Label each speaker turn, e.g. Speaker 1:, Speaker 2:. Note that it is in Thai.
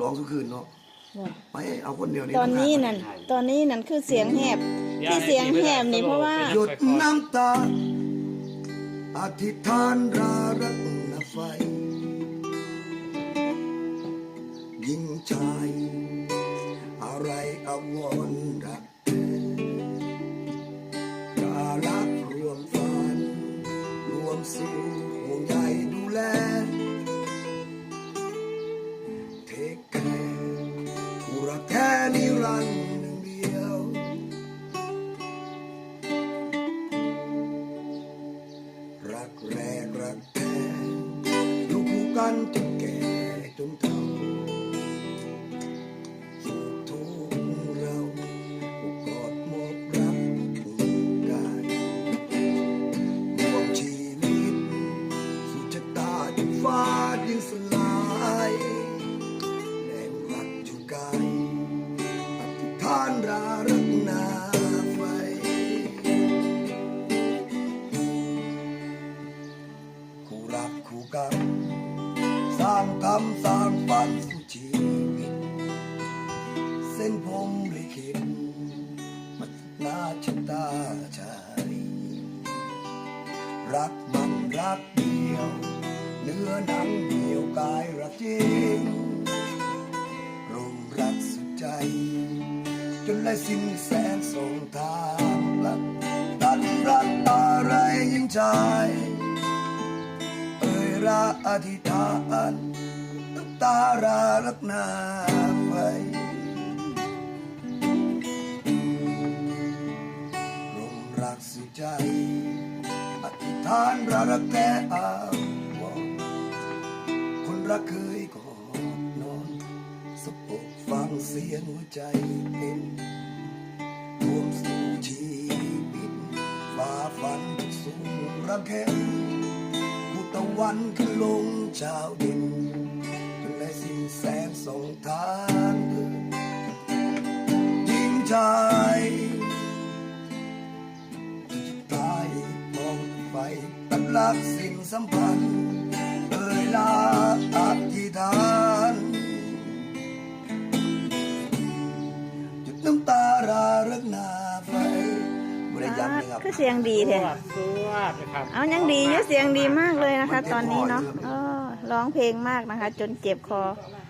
Speaker 1: ร้องทุกคืนเนาะไปเอาคนเดียวนี่
Speaker 2: ตอนนี้นั่นตอนนี้นั่นคือเสียงแหบที่เสียงแหบนี่เพราะว่า
Speaker 1: หยดน้ำตา อธิษฐานรารัตนไฟ ยิ่งชาย อะไรอาวรณ์รักก แท้นิรันดร์หนึ่งเดียว รักแรกรักแท้อยู่คู่กันจนแก่จนเฒ่าสุขทุกข์เราผู้กอดหมดรักกายรวมชีวิตสู่ชะตาจนฟ้าดินสลาย อธิษฐานรารักนาไฟคู่รักคู่กันสร้างทำสร้างฝันสู่ชีวิตเส้นผมลิขิตมัดนาชะตาใจรักมันรักเดียวเนื้อหนังเดียวกา นได้สิ้นแสนส่งทางลับตันรักอะไรยิ่งใจ เอ่ยราอธิษฐานน้ำตารารักนาไฟรมรักสุดใจ อธิษฐานรารักแท้อาวคนรักเคย เสียงหัวใจเป็นรวมสู่ชีวิตฝ่าฟันทุกสูงรักแค่ผู้ตะวันขึ้นลงชาวดินจนได้สิ้นแสงส่งทางเดินยิ่งชายจุดตายมองไฟตัดลักสิ่งสัมพันธ์เอ่ยลาอธิษฐาน น้ำตาราเรื่องนาไฟบริยามเลยครับ
Speaker 2: คือเสียงดี
Speaker 3: ส
Speaker 2: แท้
Speaker 3: วัสดีสวัสดีครับ
Speaker 2: เอายังดีอยู่เสียงดีมากเลยนะคะ ตอนนี้เนาะเออร้องเพลงมากนะคะ จนเจ็บคอ
Speaker 3: หน้า